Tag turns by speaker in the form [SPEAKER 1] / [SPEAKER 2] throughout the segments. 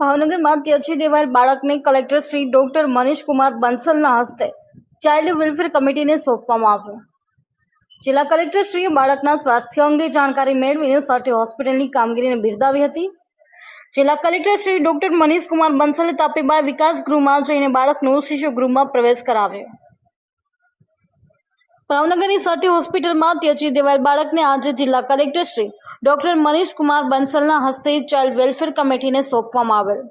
[SPEAKER 1] ભાવનગરમાં ત્યજી દેવાયેલ બાળકને કલેક્ટર શ્રી ડોક્ટર મનીષ કુમાર બંસલના હસ્તે ચાઇલ્ડ વેલફેર કમિટીને સોંપવામાં આવ્યું. જિલ્લા કલેક્ટર શ્રીએ બાળકના સ્વાસ્થ્ય અંગે જાણકારી મેળવીને સાથે હોસ્પિટલની કામગીરીને બિરદાવી હતી. જિલ્લા કલેક્ટર શ્રી ડોક્ટર મનીષ કુમાર બંસલે તાપીબા વિકાસ ગૃહમાં જઈને બાળકનું શિશુ ગૃહમાં પ્રવેશ કરાવ્યો. ભાવનગરની સટી હોસ્પિટલમાં ત્યજી દેવાયેલ બાળકને આજે જિલ્લા કલેક્ટર શ્રી ડોક્ટર મનીષ કુમાર બંસલના હસ્તે ચાઇલ્ડ વેલફેર કમિટીને સોંપવામાં આવેલ.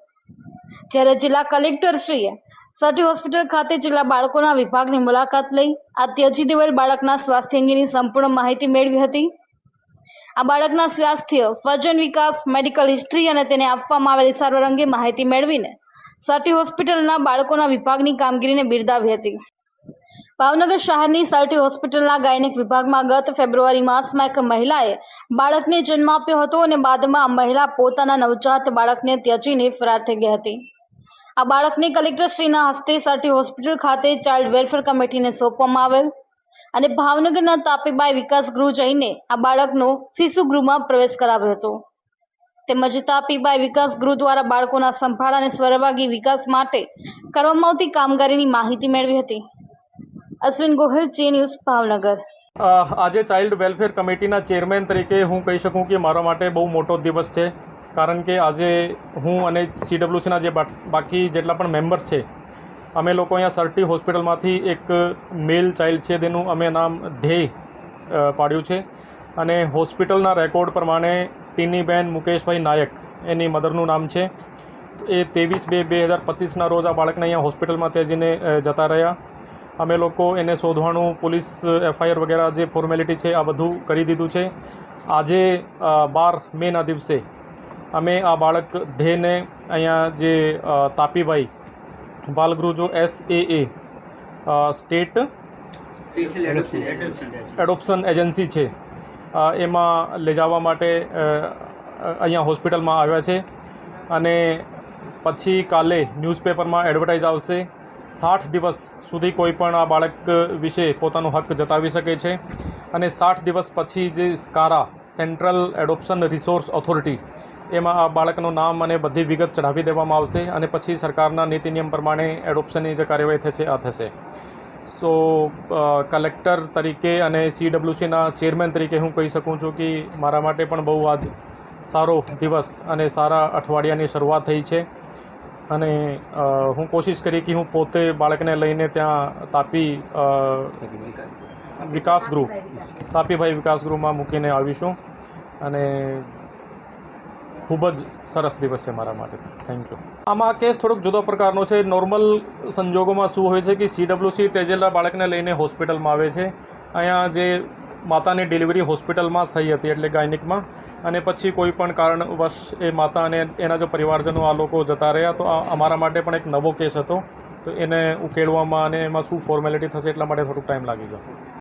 [SPEAKER 1] જ્યારે જિલ્લા કલેક્ટર શ્રીએ સટી હોસ્પિટલ ખાતે જિલ્લા બાળકોના વિભાગની મુલાકાત લઈ આ ત્યજી દેવાયેલ બાળકના સ્વાસ્થ્ય અંગેની સંપૂર્ણ માહિતી મેળવી હતી. આ બાળકના સ્વાસ્થ્ય, વજન વિકાસ, મેડિકલ હિસ્ટ્રી અને તેને આપવામાં આવેલી સારવાર અંગે માહિતી મેળવીને સટી હોસ્પિટલના બાળકોના વિભાગની કામગીરીને બિરદાવી હતી. ભાવનગર શહેરની સર્ટી હોસ્પિટલના ગાયનેક વિભાગમાં ગત ફેબ્રુઆરી માસમાં એક મહિલાએ બાળકને જન્મ આપ્યો હતો અને બાદમાં આ મહિલા પોતાના નવજાત બાળકને ત્યજીને ફરાર થઈ ગઈ હતી. આ બાળકને કલેક્ટરશ્રીના હસ્તે સર્ટી હોસ્પિટલ ખાતે ચાઇલ્ડ વેલફેર કમિટીને સોંપવામાં આવેલ અને ભાવનગરના તાપીબાઈ વિકાસ ગૃહ જઈને આ બાળકનો શિશુ ગૃહમાં પ્રવેશ કરાવ્યો હતો. તેમજ તાપીબાઈ વિકાસ ગૃહ દ્વારા બાળકોના સંભાળ અને સ્વરભાગી વિકાસ માટે કરવામાં આવતી કામગીરીની માહિતી મેળવી હતી. અશ્વિન ગોહિલ જે ન્યૂઝ ભાવનગર.
[SPEAKER 2] આજે ચાઇલ્ડ વેલફેર કમિટીના ચેરમેન તરીકે હું કહી શકું કે મારા માટે બહુ મોટો દિવસ છે. કારણ કે આજે હું અને સીડબ્લ્યુસીના જે બાકી જેટલા પણ મેમ્બર્સ છે, અમે લોકો અહીંયા સર્ટી હોસ્પિટલમાંથી એક મેલ ચાઇલ્ડ છે, તેનું અમે નામ ધ્યેય પાડ્યું છે. અને હોસ્પિટલના રેકોર્ડ પ્રમાણે ટીનીબેન મુકેશભાઈ નાયક એની મધરનું નામ છે. એ ત્રેવીસ બે બે હજાર પચીસના રોજ આ બાળકને અહીંયા હોસ્પિટલમાં જઈને જતા રહ્યા. અમે લોકો એને શોધવાનું પોલીસ એફઆઈઆર વગેરે જે ફોર્મેલિટી છે આ બધું કરી દીધું છે. આજે બાર મેના દિવસે અમે આ બાળક ધ્યેયને અહીંયા જે તાપીભાઈ બાલગૃહ જો S A A state adoption agency છે. એમાં લઈ જવા માટે અહીંયા હોસ્પિટલમાં આવ્યા છે. અને પછી કાલે ન્યૂઝપેપરમાં એડવર્ટાઇઝ આવશે. સાઠ દિવસ સુધી કોઈ પણ આ બાળક વિશે પોતાનો હક જતાવી શકે છે અને સાઠ દિવસ પછી જે કારા, સેન્ટ્રલ એડોપ્શન રિસોર્સ ઓથોરિટી, એમાં આ બાળકનું નામ અને બધી વિગત ચઢાવી દેવામાં આવશે અને પછી સરકારના નીતિ નિયમ પ્રમાણે એડોપ્શનની જે કાર્યવાહી થશે, આ થશે. સો કલેક્ટર તરીકે અને સીડબ્લ્યુસીના ચેરમેન તરીકે હું કહી શકું છું કે મારા માટે પણ બહુ આજ સારો દિવસ અને સારા અઠવાડિયાની શરૂઆત થઈ છે. અને હું કોશિશ કરી કે હું પોતે બાળકને લઈને ત્યાં તાપી વિકાસ ગૃહ, તાપીભાઈ વિકાસ ગૃહમાં મૂકીને આવીશું. અને ખૂબ જ સરસ દિવસ છે મારા માટે. થેન્ક યુ આમાં આ કેસ થોડોક જુદો પ્રકારનો છે. નોર્મલ સંજોગોમાં શું હોય છે કે સીડબ્લ્યુસી તેજેલા બાળકને લઈને હોસ્પિટલમાં આવે છે. અહીંયા જે માતાની ડિલિવરી હોસ્પિટલમાં જ થઈ હતી, એટલે ગાયનિકમાં. અને પછી કોઈ પણ કારણવશ એ માતા અને એના જો પરિવારજનો આ લોકો જતા રહ્યા, તો અમારા માટે પણ એક નવો કેસ હતો. તો એને ઉકેલવામાં અને એમાં શું ફોર્મેલિટી થશે એટલા માટે થોડુંક ટાઈમ લાગી ગયો.